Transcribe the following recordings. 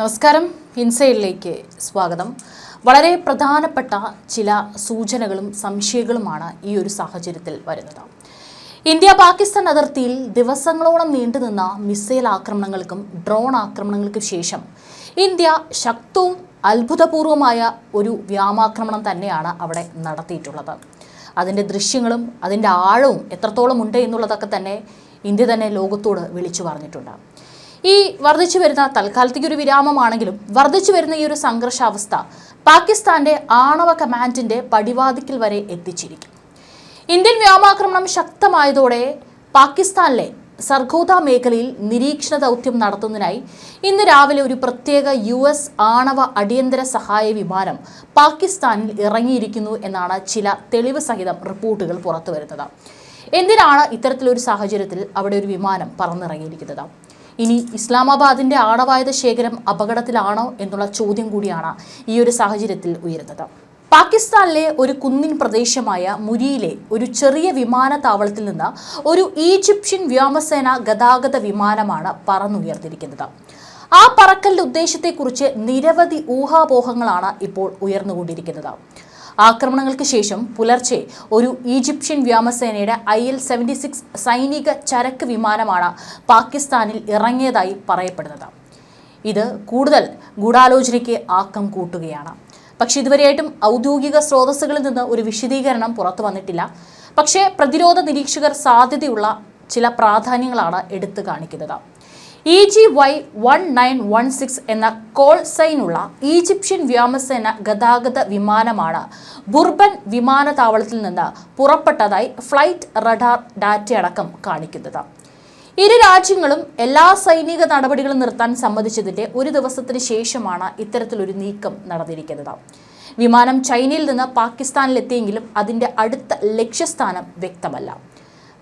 നമസ്കാരം. ഇൻസൈഡിലേക്ക് സ്വാഗതം. വളരെ പ്രധാനപ്പെട്ട ചില സൂചനകളും സംശയങ്ങളുമാണ് ഈ ഒരു സാഹചര്യത്തിൽ വരുന്നത്. ഇന്ത്യ പാകിസ്ഥാൻ അതിർത്തിയിൽ ദിവസങ്ങളോളം നീണ്ടുനിന്ന മിസൈൽ ആക്രമണങ്ങൾക്കും ഡ്രോൺ ആക്രമണങ്ങൾക്കും ശേഷം ഇന്ത്യ ശക്തവും അത്ഭുതപൂർവമായ ഒരു വ്യാമാക്രമണം തന്നെയാണ് അവിടെ നടത്തിയിട്ടുള്ളത്. അതിന്റെ ദൃശ്യങ്ങളും അതിന്റെ ആഴവും എത്രത്തോളം ഉണ്ട് എന്നുള്ളതൊക്കെ തന്നെ ഇന്ത്യ തന്നെ ലോകത്തോട് വിളിച്ചു പറഞ്ഞിട്ടുണ്ട്. ഈ വർദ്ധിച്ചു വരുന്ന തൽക്കാലത്തേക്ക് ഒരു വിരാമമാണെങ്കിലും വർദ്ധിച്ചു വരുന്ന ഈ ഒരു സംഘർഷാവസ്ഥ പാകിസ്ഥാന്റെ ആണവ കമാൻഡിന്റെ പടിവാതിക്കൽ വരെ എത്തിച്ചിരിക്കും. ഇന്ത്യൻ വ്യോമാക്രമണം ശക്തമായതോടെ പാകിസ്ഥാനിലെ സർഗോദ മേഖലയിൽ നിരീക്ഷണ ദൗത്യം നടത്തുന്നതിനായി ഇന്ന് രാവിലെ ഒരു പ്രത്യേക യു എസ് ആണവ അടിയന്തര സഹായ വിമാനം പാകിസ്ഥാനിൽ ഇറങ്ങിയിരിക്കുന്നു എന്നാണ് ചില തെളിവ് സഹിതം റിപ്പോർട്ടുകൾ പുറത്തു വരുന്നത് എന്തിനാണ് ഇത്തരത്തിലൊരു സാഹചര്യത്തിൽ അവിടെ ഒരു വിമാനം പറന്നിറങ്ങിയിരിക്കുന്നത്? ഇനി ഇസ്ലാമാബാദിന്റെ ആണവായുധ ശേഖരം അപകടത്തിലാണോ എന്നുള്ള ചോദ്യം കൂടിയാണ് ഈ ഒരു സാഹചര്യത്തിൽ ഉയരുന്നത്. പാകിസ്ഥാനിലെ ഒരു കുന്നിൻ പ്രദേശമായ മുരിയിലെ ഒരു ചെറിയ വിമാനത്താവളത്തിൽ നിന്ന് ഒരു ഈജിപ്ഷ്യൻ വ്യോമസേന ഗതാഗത വിമാനമാണ് പറന്നുയർന്നിരിക്കുന്നത്. ആ പറക്കലിന്റെ ഉദ്ദേശത്തെക്കുറിച്ച് നിരവധി ഊഹാപോഹങ്ങളാണ് ഇപ്പോൾ ഉയർന്നുകൊണ്ടിരിക്കുന്നത്. ആക്രമണങ്ങൾക്ക് ശേഷം പുലർച്ചെ ഒരു ഈജിപ്ഷ്യൻ വ്യോമസേനയുടെ ഐ എൽ സെവന്റി സിക്സ് സൈനിക ചരക്ക് വിമാനമാണ് പാകിസ്ഥാനിൽ ഇറങ്ങിയതായി പറയപ്പെടുന്നത്. ഇത് കൂടുതൽ ഗൂഢാലോചനയ്ക്ക് ആക്കം കൂട്ടുകയാണ്. പക്ഷേ ഇതുവരെയായിട്ടും ഔദ്യോഗിക സ്രോതസ്സുകളിൽ നിന്ന് ഒരു വിശദീകരണം പുറത്തു വന്നിട്ടില്ല. പക്ഷേ പ്രതിരോധ നിരീക്ഷകർ സാധ്യതയുള്ള ചില പ്രാധാന്യങ്ങളാണ് എടുത്തു കാണിക്കുന്നത്. E G Y one nine one six എന്ന കോൾ സൈനുള്ള ഈജിപ്ഷ്യൻ വ്യോമസേന ഗതാഗത വിമാനമാണ്. ബുർബൻ വിമാനത്താവളത്തിൽ നിന്ന് പുറപ്പെട്ടതായി ഫ്ലൈറ്റ് റഡാർ ഡാറ്റയടക്കം കാണിക്കുന്നത്. ഇരു രാജ്യങ്ങളും എല്ലാ സൈനിക നടപടികളും നിർത്താൻ സമ്മതിച്ചതിന്റെ ഒരു ദിവസത്തിന് ശേഷമാണ് ഇത്തരത്തിലൊരു നീക്കം നടന്നിരിക്കുന്നത്. വിമാനം ചൈനയിൽ നിന്ന് പാകിസ്ഥാനിലെത്തിയെങ്കിലും അതിന്റെ അടുത്ത ലക്ഷ്യസ്ഥാനം വ്യക്തമല്ല.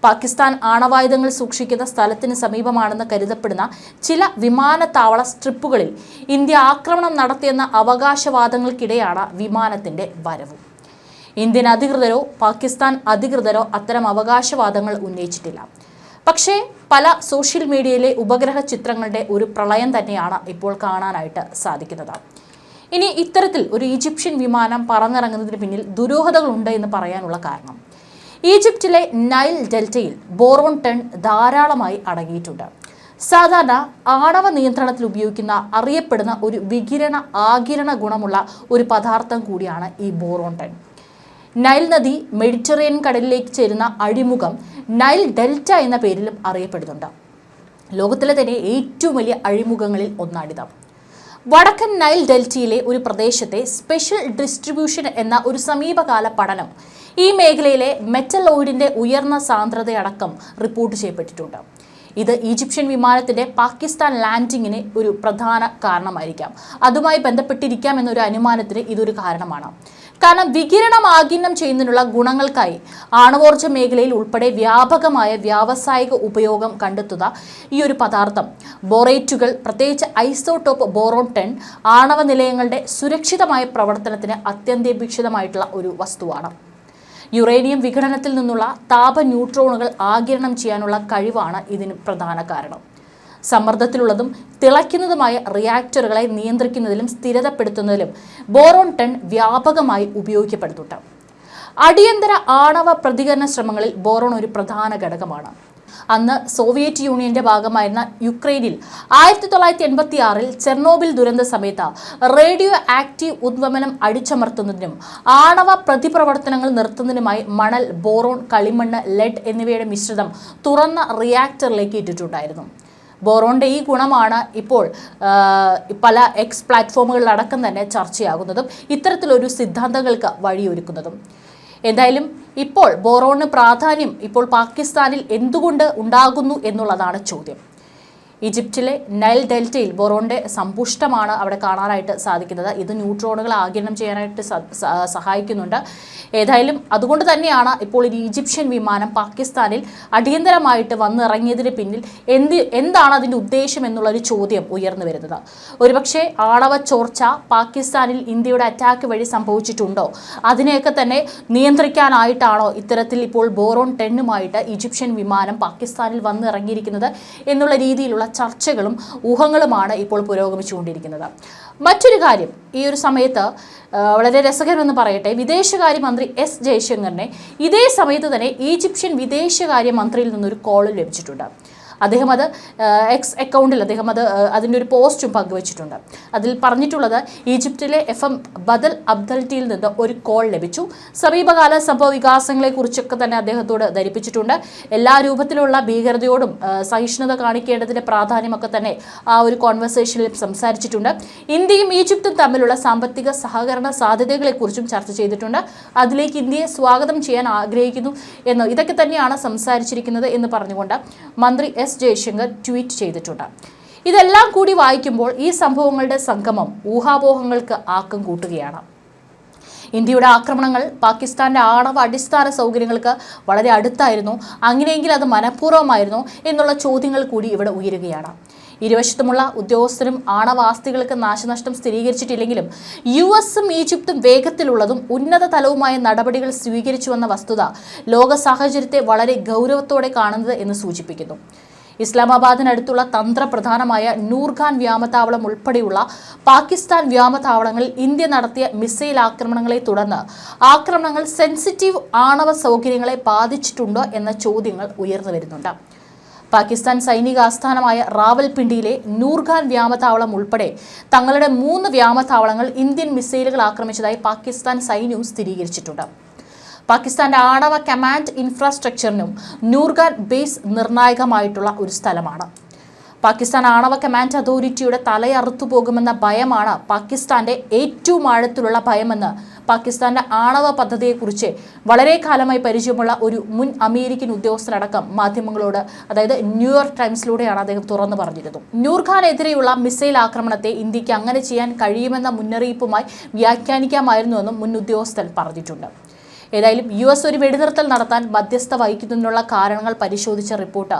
പാകിസ്ഥാൻ ആണവായുധങ്ങൾ സൂക്ഷിക്കുന്ന സ്ഥലത്തിന് സമീപമാണെന്ന് കരുതപ്പെടുന്ന ചില വിമാനത്താവള സ്ട്രിപ്പുകളിൽ ഇന്ത്യ ആക്രമണം നടത്തിയെന്ന അവകാശവാദങ്ങൾക്കിടെയാണ് വിമാനത്തിന്റെ വരവ്. ഇന്ത്യൻ അധികൃതരോ പാകിസ്ഥാൻ അധികൃതരോ അത്തരം അവകാശവാദങ്ങൾ ഉന്നയിച്ചിട്ടില്ല. പക്ഷേ പല സോഷ്യൽ മീഡിയയിലെ ഉപഗ്രഹ ചിത്രങ്ങളുടെ ഒരു പ്രളയം തന്നെയാണ് ഇപ്പോൾ കാണാനായിട്ട് സാധിക്കുന്നത്. ഇനി ഇത്തരത്തിൽ ഒരു ഈജിപ്ഷ്യൻ വിമാനം പറന്നിറങ്ങുന്നതിന് പിന്നിൽ ദുരൂഹതകളുണ്ട് എന്ന് പറയാനുള്ള കാരണം. ഈജിപ്തിലെ നൈൽ ഡെൽറ്റയിൽ ബോറോൺ ടെൺ ധാരാളമായി അടങ്ങിയിട്ടുണ്ട്. സാധാരണ ആണവ നിയന്ത്രണത്തിൽ ഉപയോഗിക്കുന്ന അറിയപ്പെടുന്ന ഒരു വികിരണ ആകിരണ ഗുണമുള്ള ഒരു പദാർത്ഥം കൂടിയാണ് ഈ ബോറോൺ ടെൺ നൈൽ നദി മെഡിറ്ററേനിയൻ കടലിലേക്ക് ചേരുന്ന അഴിമുഖം നൈൽ ഡെൽറ്റ എന്ന പേരിലും അറിയപ്പെടുന്നുണ്ട്. ലോകത്തിലെ തന്നെ ഏറ്റവും വലിയ അഴിമുഖങ്ങളിൽ ഒന്നാണിത്. വടക്കൻ നൈൽ ഡെൽറ്റയിലെ ഒരു പ്രദേശത്തെ സ്പെഷ്യൽ ഡിസ്ട്രിബ്യൂഷൻ എന്ന ഒരു സമീപകാല പഠനം ഈ മേഖലയിലെ മെറ്റലോയിഡിന്റെ ഉയർന്ന സാന്ദ്രതയടക്കം റിപ്പോർട്ട് ചെയ്യപ്പെട്ടിട്ടുണ്ട്. ഇത് ഈജിപ്ഷ്യൻ വിമാനത്തിന്റെ പാകിസ്ഥാൻ ലാൻഡിങ്ങിന് ഒരു പ്രധാന കാരണമായിരിക്കാം. അതുമായി ബന്ധപ്പെട്ടിരിക്കാം എന്നൊരു അനുമാനത്തിന് ഇതൊരു കാരണമാണ്. കാരണം വികിരണം ആഗിരണം ചെയ്യുന്നതിനുള്ള ഗുണങ്ങൾക്കായി ആണവോർജ മേഖലയിൽ ഉൾപ്പെടെ വ്യാപകമായ വ്യാവസായിക ഉപയോഗം കണ്ടെത്തുക ഈ ഒരു പദാർത്ഥം ബോറേറ്റുകൾ പ്രത്യേകിച്ച് ഐസോടോപ്പ് ബോറോൺ ടെൻ ആണവ നിലയങ്ങളുടെ സുരക്ഷിതമായ പ്രവർത്തനത്തിന് അത്യന്താപേക്ഷിതമായിട്ടുള്ള ഒരു വസ്തുവാണ്. യുറേനിയം വിഘടനത്തിൽ നിന്നുള്ള താപ ന്യൂട്രോണുകൾ ആഗിരണം ചെയ്യാനുള്ള കഴിവാണ് ഇതിന് പ്രധാന കാരണം. സമ്മർദ്ദത്തിലുള്ളതും തിളയ്ക്കുന്നതുമായ റിയാക്ടറുകളെ നിയന്ത്രിക്കുന്നതിലും സ്ഥിരതപ്പെടുത്തുന്നതിലും ബോറോൺ ടെൻ വ്യാപകമായി ഉപയോഗിക്കപ്പെടുന്നുണ്ട്. അടിയന്തര ആണവ പ്രതികരണ ശ്രമങ്ങളിൽ ബോറോൺ ഒരു പ്രധാന ഘടകമാണ്. അന്ന് സോവിയറ്റ് യൂണിയന്റെ ഭാഗമായിരുന്ന യുക്രൈനിൽ ആയിരത്തി തൊള്ളായിരത്തി എൺപത്തി ആറിൽ ചെർണോബിൽ ദുരന്ത സമയത്ത് റേഡിയോ ആക്റ്റീവ് ഉദ്വമനം അടിച്ചമർത്തുന്നതിനും ആണവ പ്രതിപ്രവർത്തനങ്ങൾ നിർത്തുന്നതിനുമായി മണൽ ബോറോൺ കളിമണ്ണ് ലെഡ് എന്നിവയുടെ മിശ്രിതം തുറന്ന റിയാക്ടറിലേക്ക് ഇട്ടിട്ടുണ്ടായിരുന്നു. ബോറോണിന്റെ ഈ ഗുണമാണ് ഇപ്പോൾ പല എക്സ് പ്ലാറ്റ്ഫോമുകളിലടക്കം തന്നെ ചർച്ചയാകുന്നതും ഇത്തരത്തിലൊരു സിദ്ധാന്തങ്ങൾക്ക് വഴിയൊരുക്കുന്നതും. എന്തായാലും ഇപ്പോൾ ബോറോണിന് പ്രാധാന്യം ഇപ്പോൾ പാകിസ്ഥാനിൽ എന്തുകൊണ്ട് ഉണ്ടാകുന്നു എന്നുള്ളതാണ് ചോദ്യം. ഈജിപ്തിലെ നൈൽ ഡെൽറ്റയിൽ ബൊറോണിന്റെ സമ്പുഷ്ടമാണ് അവിടെ കാണാനായിട്ട് സാധിക്കുന്നത്. ഇത് ന്യൂട്രോണുകൾ ആഗിരണം ചെയ്യാനായിട്ട് സഹായിക്കുന്നുണ്ട്. ഏതായാലും അതുകൊണ്ട് തന്നെയാണ് ഇപ്പോൾ ഒരു ഈജിപ്ഷ്യൻ വിമാനം പാകിസ്ഥാനിൽ അടിയന്തരമായിട്ട് വന്നിറങ്ങിയതിന് പിന്നിൽ എന്ത് എന്താണ് അതിന്റെ ഉദ്ദേശം എന്നുള്ളൊരു ചോദ്യം ഉയർന്നു വരുന്നത്. ഒരുപക്ഷെ ആണവ ചോർച്ച പാകിസ്ഥാനിൽ ഇന്ത്യയുടെ അറ്റാക്ക് വഴി സംഭവിച്ചിട്ടുണ്ടോ? അതിനെയൊക്കെ തന്നെ നിയന്ത്രിക്കാനായിട്ടാണോ ഇത്തരത്തിൽ ഇപ്പോൾ ബോറോൺ ടെന്നുമായിട്ട് ഈജിപ്ഷ്യൻ വിമാനം പാകിസ്ഥാനിൽ വന്നിറങ്ങിയിരിക്കുന്നത് എന്നുള്ള രീതിയിലുള്ള ചർച്ചകളും ഊഹങ്ങളുമാണ് ഇപ്പോൾ പുരോഗമിച്ചുകൊണ്ടിരിക്കുന്നത്. മറ്റൊരു കാര്യം ഈ ഒരു സമയത്ത് വളരെ രസകരമെന്ന് പറയട്ടെ വിദേശകാര്യമന്ത്രി എസ് ജയശങ്കറിനെ ഇതേ സമയത്ത് തന്നെ ഈജിപ്ഷ്യൻ വിദേശകാര്യ മന്ത്രിയിൽ നിന്നൊരു കോൾ ലഭിച്ചിട്ടുണ്ട്. അദ്ദേഹം അത് എക്സ് അക്കൗണ്ടിൽ അദ്ദേഹം അത് അതിന്റെ ഒരു പോസ്റ്റും പങ്കുവച്ചിട്ടുണ്ട്. അതിൽ പറഞ്ഞിട്ടുള്ളത് ഈജിപ്തിലെ എഫ് എം ബദൽ അബ്ദൽറ്റിയിൽ നിന്ന് ഒരു കോൾ ലഭിച്ചു. സമീപകാല സംഭവ വികാസങ്ങളെക്കുറിച്ചൊക്കെ തന്നെ അദ്ദേഹത്തോട് ധരിപ്പിച്ചിട്ടുണ്ട്. എല്ലാ രൂപത്തിലുള്ള ഭീകരതയോടും സഹിഷ്ണുത കാണിക്കേണ്ടതിന്റെ പ്രാധാന്യമൊക്കെ തന്നെ ആ ഒരു കോൺവെർസേഷനിൽ സംസാരിച്ചിട്ടുണ്ട്. ഇന്ത്യയും ഈജിപ്തും തമ്മിലുള്ള സാമ്പത്തിക സഹകരണ സാധ്യതകളെക്കുറിച്ചും ചർച്ച ചെയ്തിട്ടുണ്ട്. അതിലേക്ക് ഇന്ത്യയെ സ്വാഗതം ചെയ്യാൻ ആഗ്രഹിക്കുന്നു എന്ന് ഇതൊക്കെ തന്നെയാണ് സംസാരിച്ചിരിക്കുന്നത് എന്ന് പറഞ്ഞുകൊണ്ട് മന്ത്രി എസ്. ജയശങ്കർ ട്വീറ്റ് ചെയ്തിട്ടുണ്ട്. ഇതെല്ലാം കൂടി വായിക്കുമ്പോൾ ഈ സംഭവങ്ങളുടെ സംഗമം ഊഹാപോഹങ്ങൾക്ക് ആക്കം കൂട്ടുകയാണ്. ഇന്ത്യയുടെ ആക്രമണങ്ങൾ പാകിസ്ഥാന്റെ ആണവ അടിസ്ഥാന സൗകര്യങ്ങൾക്ക് വളരെ അടുത്തായിരുന്നു. അങ്ങനെയെങ്കിൽ അത് മനഃപൂർവമായിരുന്നു എന്നുള്ള ചോദ്യങ്ങൾ കൂടി ഇവിടെ ഉയരുകയാണ്. ഇരുവശത്തുമുള്ള ഉദ്യോഗസ്ഥരും ആണവാസ്തികൾക്ക് നാശനഷ്ടം സ്ഥിരീകരിച്ചിട്ടില്ലെങ്കിലും യു എസും ഈജിപ്തും വേഗത്തിലുള്ളതും ഉന്നത തലവുമായ നടപടികൾ സ്വീകരിച്ചുവെന്ന വസ്തുത ലോക സാഹചര്യത്തെ വളരെ ഗൗരവത്തോടെ കാണുന്നത് എന്ന് സൂചിപ്പിക്കുന്നു. ഇസ്ലാമാബാദിനടുത്തുള്ള തന്ത്രപ്രധാനമായ നൂർഖാൻ വ്യോമത്താവളം ഉൾപ്പെടെയുള്ള പാകിസ്ഥാൻ വ്യോമത്താവളങ്ങളിൽ ഇന്ത്യ നടത്തിയ മിസൈൽ ആക്രമണങ്ങളെ തുടർന്ന് ആക്രമണങ്ങൾ സെൻസിറ്റീവ് ആണവ സൗകര്യങ്ങളെ ബാധിച്ചിട്ടുണ്ടോ എന്ന ചോദ്യങ്ങൾ ഉയർന്നു വരുന്നുണ്ട്. പാകിസ്ഥാൻ സൈനിക ആസ്ഥാനമായ റാവൽപിണ്ടിയിലെ നൂർഖാൻ വ്യോമത്താവളം ഉൾപ്പെടെ തങ്ങളുടെ മൂന്ന് വ്യോമത്താവളങ്ങൾ ഇന്ത്യൻ മിസൈലുകൾ ആക്രമിച്ചതായി പാകിസ്ഥാൻ സൈന്യവും സ്ഥിരീകരിച്ചിട്ടുണ്ട്. പാകിസ്ഥാന്റെ ആണവ കമാൻഡ് ഇൻഫ്രാസ്ട്രക്ചറിനും നൂർഗാൻ ബേസ് നിർണായകമായിട്ടുള്ള ഒരു സ്ഥലമാണ്. പാകിസ്ഥാൻ ആണവ കമാൻഡ് അതോറിറ്റിയുടെ തലയറുത്തു പോകുമെന്ന ഭയമാണ് പാകിസ്ഥാന്റെ ഏറ്റവും ആഴത്തിലുള്ള ഭയമെന്ന് പാകിസ്ഥാന്റെ ആണവ പദ്ധതിയെക്കുറിച്ച് വളരെ കാലമായി പരിചയമുള്ള ഒരു മുൻ അമേരിക്കൻ ഉദ്യോഗസ്ഥനടക്കം മാധ്യമങ്ങളോട് അതായത് ന്യൂയോർക്ക് ടൈംസിലൂടെയാണ് അദ്ദേഹം തുറന്നു പറഞ്ഞിരുന്നു നൂർഖാനെതിരെയുള്ള മിസൈൽ ആക്രമണത്തെ ഇന്ത്യയ്ക്ക് അങ്ങനെ ചെയ്യാൻ കഴിയുമെന്ന മുന്നറിയിപ്പുമായി വ്യാഖ്യാനിക്കാമായിരുന്നുവെന്നും മുൻ ഉദ്യോഗസ്ഥൻ പറഞ്ഞിട്ടുണ്ട്. ഏതായാലും യു എസ് ഒരു വെടിനിർത്തൽ നടത്താൻ മധ്യസ്ഥ വഹിക്കുന്നതിനുള്ള കാരണങ്ങൾ പരിശോധിച്ച റിപ്പോർട്ട്.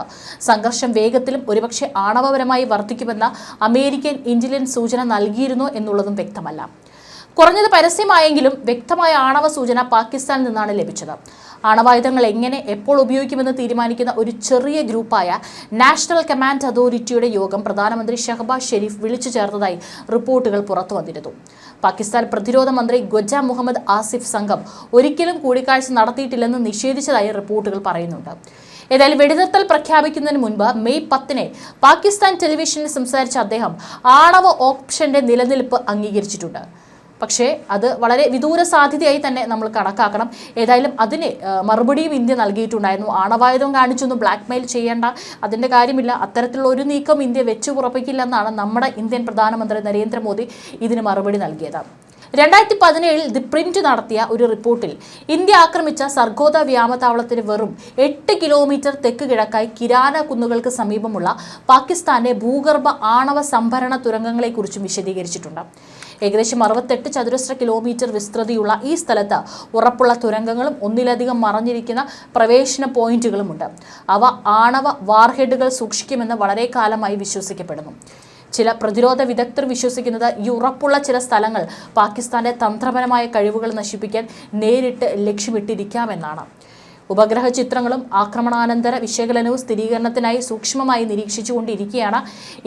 സംഘർഷം വേഗത്തിലും ഒരുപക്ഷെ ആണവപരമായി വർദ്ധിക്കുമെന്ന അമേരിക്കൻ ഇന്റലിജൻസ് സൂചന നൽകിയിരുന്നു എന്നുള്ളതും വ്യക്തമല്ല. കുറഞ്ഞത് പരസ്യമായെങ്കിലും വ്യക്തമായ ആണവ സൂചന പാകിസ്ഥാനിൽ നിന്നാണ് ലഭിച്ചത്. ആണവായുധങ്ങൾ എങ്ങനെ എപ്പോൾ ഉപയോഗിക്കുമെന്ന് തീരുമാനിക്കുന്ന ഒരു ചെറിയ ഗ്രൂപ്പായ നാഷണൽ കമാൻഡ് അതോറിറ്റിയുടെ യോഗം പ്രധാനമന്ത്രി ഷഹബാസ് ഷെരീഫ് വിളിച്ചു ചേർത്തതായി റിപ്പോർട്ടുകൾ പുറത്തു വന്നിരുന്നു. പാകിസ്ഥാൻ പ്രതിരോധ മന്ത്രി ഖ്വജ മുഹമ്മദ് ആസിഫ് സംഘം ഒരിക്കലും കൂടിക്കാഴ്ച നടത്തിയിട്ടില്ലെന്ന് നിഷേധിച്ചതായി റിപ്പോർട്ടുകൾ പറയുന്നുണ്ട്. ഏതായാലും വെടിനിർത്തൽ പ്രഖ്യാപിക്കുന്നതിന് മുൻപ് മെയ് പത്തിന് പാകിസ്ഥാൻ ടെലിവിഷനിൽ സംസാരിച്ച അദ്ദേഹം ആണവ ഓപ്ഷന്റെ നിലനിൽപ്പ് അംഗീകരിച്ചിട്ടുണ്ട്. പക്ഷേ അത് വളരെ വിദൂര സാധ്യതയായി തന്നെ നമ്മൾ കണക്കാക്കണം. ഏതായാലും അതിന് മറുപടിയും ഇന്ത്യ നൽകിയിട്ടുണ്ടായിരുന്നു. ആണവായുധം കാണിച്ചൊന്നും ബ്ലാക്ക് മെയിൽ ചെയ്യേണ്ട അതിന്റെ കാര്യമില്ല. അത്തരത്തിലുള്ള ഒരു നീക്കം ഇന്ത്യ വെച്ചു പുറപ്പിക്കില്ലെന്നാണ് നമ്മുടെ ഇന്ത്യൻ പ്രധാനമന്ത്രി നരേന്ദ്രമോദി ഇതിന് മറുപടി നൽകിയത്. രണ്ടായിരത്തി പതിനേഴിൽ ദി പ്രിന്റ് നടത്തിയ ഒരു റിപ്പോർട്ടിൽ ഇന്ത്യ ആക്രമിച്ച സർഗോദ വ്യോമതാവളത്തിന് വെറും എട്ട് കിലോമീറ്റർ തെക്ക് കിഴക്കായി കിരാന കുന്നുകൾക്ക് സമീപമുള്ള പാകിസ്ഥാന്റെ ഭൂഗർഭ ആണവ സംഭരണ തുരങ്കങ്ങളെക്കുറിച്ചും വിശദീകരിച്ചിട്ടുണ്ട്. ഏകദേശം അറുപത്തെട്ട് ചതുരശ്ര കിലോമീറ്റർ വിസ്തൃതിയുള്ള ഈ സ്ഥലത്ത് ഉറപ്പുള്ള തുരങ്കങ്ങളും ഒന്നിലധികം മറഞ്ഞിരിക്കുന്ന പ്രവേശന പോയിന്റുകളുമുണ്ട്. അവ ആണവ വാർഹെഡുകൾ സൂക്ഷിക്കുമെന്ന് വളരെ കാലമായി വിശ്വസിക്കപ്പെടുന്നു. ചില പ്രതിരോധ വിദഗ്ധർ വിശ്വസിക്കുന്നത് ഈ ഉറപ്പുള്ള ചില സ്ഥലങ്ങൾ പാകിസ്ഥാന്റെ തന്ത്രപരമായ കഴിവുകൾ നശിപ്പിക്കാൻ നേരിട്ട് ലക്ഷ്യമിട്ടിരിക്കാമെന്നാണ്. ഉപഗ്രഹ ചിത്രങ്ങളും ആക്രമണാനന്തര വിശകലനവും സ്ഥിരീകരണത്തിനായി സൂക്ഷ്മമായി നിരീക്ഷിച്ചുകൊണ്ടിരിക്കുകയാണ്.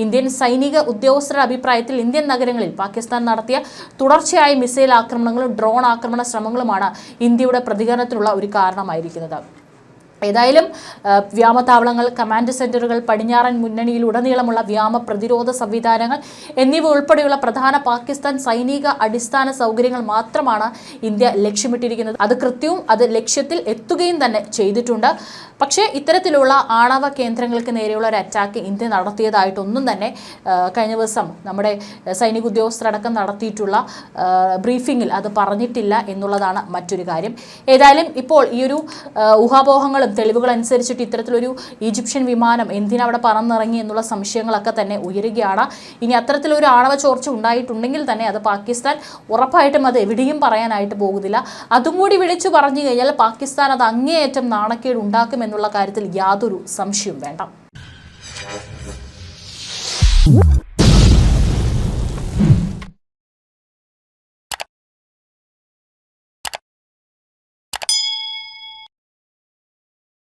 ഇന്ത്യൻ സൈനിക ഉദ്യോഗസ്ഥരുടെ അഭിപ്രായത്തിൽ ഇന്ത്യൻ നഗരങ്ങളിൽ പാകിസ്ഥാൻ നടത്തിയ തുടർച്ചയായ മിസൈൽ ആക്രമണങ്ങളും ഡ്രോൺ ആക്രമണ ശ്രമങ്ങളുമാണ് ഇന്ത്യയുടെ പ്രതികരണത്തിനുള്ള ഒരു കാരണമായിരിക്കുന്നത്. ഏതായാലും വ്യോമത്താവളങ്ങൾ കമാൻഡ് സെന്ററുകൾ പടിഞ്ഞാറൻ മുന്നണിയിൽ ഉടനീളമുള്ള വ്യോമ പ്രതിരോധ സംവിധാനങ്ങൾ എന്നിവ ഉൾപ്പെടെയുള്ള പ്രധാന പാകിസ്ഥാൻ സൈനിക അടിസ്ഥാന സൗകര്യങ്ങൾ മാത്രമാണ് ഇന്ത്യ ലക്ഷ്യമിട്ടിരിക്കുന്നത്. അത് കൃത്യവും അത് ലക്ഷ്യത്തിൽ എത്തുകയും തന്നെ ചെയ്തിട്ടുണ്ട്. പക്ഷേ ഇത്തരത്തിലുള്ള ആണവ കേന്ദ്രങ്ങൾക്ക് നേരെയുള്ള ഒരു അറ്റാക്ക് ഇന്ത്യ നടത്തിയതായിട്ടൊന്നും തന്നെ കഴിഞ്ഞ ദിവസം നമ്മുടെ സൈനിക ഉദ്യോഗസ്ഥരടക്കം നടത്തിയിട്ടുള്ള ബ്രീഫിങ്ങിൽ അത് പറഞ്ഞിട്ടില്ല എന്നുള്ളതാണ് മറ്റൊരു കാര്യം. ഏതായാലും ഇപ്പോൾ ഈ ഒരു ഊഹാപോഹങ്ങളും തെളിവുകൾ അനുസരിച്ചിട്ട് ഇത്തരത്തിലൊരു ഈജിപ്ഷ്യൻ വിമാനം എന്തിനാ അവിടെ പറന്നിറങ്ങി എന്നുള്ള സംശയങ്ങളൊക്കെ തന്നെ ഉയരുകയാണ്. ഇനി അത്തരത്തിലൊരു ആണവ ചോർച്ച ഉണ്ടായിട്ടുണ്ടെങ്കിൽ തന്നെ അത് പാകിസ്ഥാൻ ഉറപ്പായിട്ടും അത് എവിടെയും പറയാനായിട്ട് പോകുന്നില്ല. അതും കൂടി വിളിച്ചു പറഞ്ഞു കഴിഞ്ഞാൽ പാകിസ്ഥാൻ അത് അങ്ങേയറ്റം നാണക്കേട് ഉണ്ടാക്കും എന്നുള്ള കാര്യത്തിൽ യാതൊരു സംശയവും വേണ്ട.